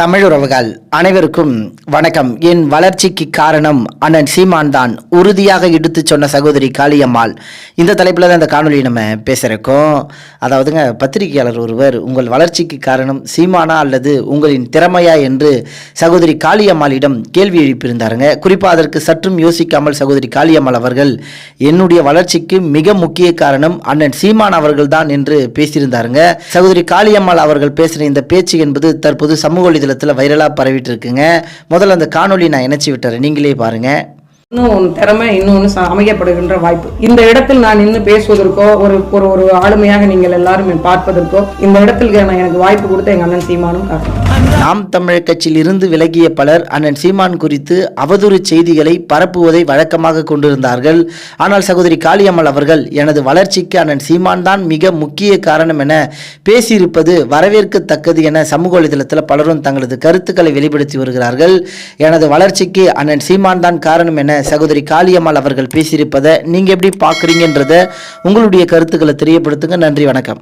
தமிழுறவுகள் அனைவருக்கும் வணக்கம். என் வளர்ச்சிக்கு காரணம் அண்ணன் சீமான் தான். உறுதியாக எடுத்து சொன்ன சகோதரி காளியம்மாள். இந்த தலைப்பில் தான் இந்த காணொலி நம்ம பேசுகிறக்கோம் அதாவதுங்க பத்திரிகையாளர் ஒருவர் உங்கள் வளர்ச்சிக்கு காரணம் சீமானா அல்லது உங்களின் திறமையா என்று சகோதரி காளியம்மாளிடம் கேள்வி எழுப்பியிருந்தாருங்க. குறிப்பாக அதற்கு சற்றும் யோசிக்காமல் சகோதரி காளியம்மாள் அவர்கள் என்னுடைய வளர்ச்சிக்கு மிக முக்கிய காரணம் அண்ணன் சீமான் அவர்கள் தான் என்று பேசியிருந்தாருங்க. சகோதரி காளியம்மாள் அவர்கள் பேசின இந்த பேச்சு என்பது தற்போது சமூக வலைதளத்தில் வைரலாக பரவிட்டு இருக்குங்க. முதல்ல அந்த காணொலி நான் இணைச்சி விட்டுறேன். நீங்களே பாருங்க. இன்னும் திறமை இன்னொன்று அமையப்படுகின்ற வாய்ப்பு. இந்த இடத்தில் நான் நின்று பேசுவதற்கோ ஒரு ஒரு ஒரு ஆளுமையாக நீங்கள் எல்லாரும் பார்ப்பதற்கோ இந்த இடத்தில் நான் எனக்கு வாய்ப்பு கொடுத்த எங்கள் அண்ணன் சீமானும் காரணம். நாம் தமிழர் கட்சியில் இருந்து விலகிய பலர் அண்ணன் சீமான் குறித்து அவதூறு செய்திகளை பரப்புவதை வழக்கமாக கொண்டிருந்தார்கள். ஆனால் சகோதரி காளியம்மாள் அவர்கள் எனது வளர்ச்சிக்கு அண்ணன் சீமான் தான் மிக முக்கிய காரணம் என பேசியிருப்பது வரவேற்கத்தக்கது என சமூக வலைதளத்தில் பலரும் தங்களது கருத்துக்களை வெளிப்படுத்தி வருகிறார்கள். எனது வளர்ச்சிக்கு அண்ணன் சீமான் தான் காரணம் என சகோதரி காளியம்மாள் அவர்கள் பேசியிருப்பதை நீங்க எப்படி பார்க்குறீங்கன்றத உங்களுடைய கருத்துக்களை தெரியப்படுத்துங்க. நன்றி வணக்கம்.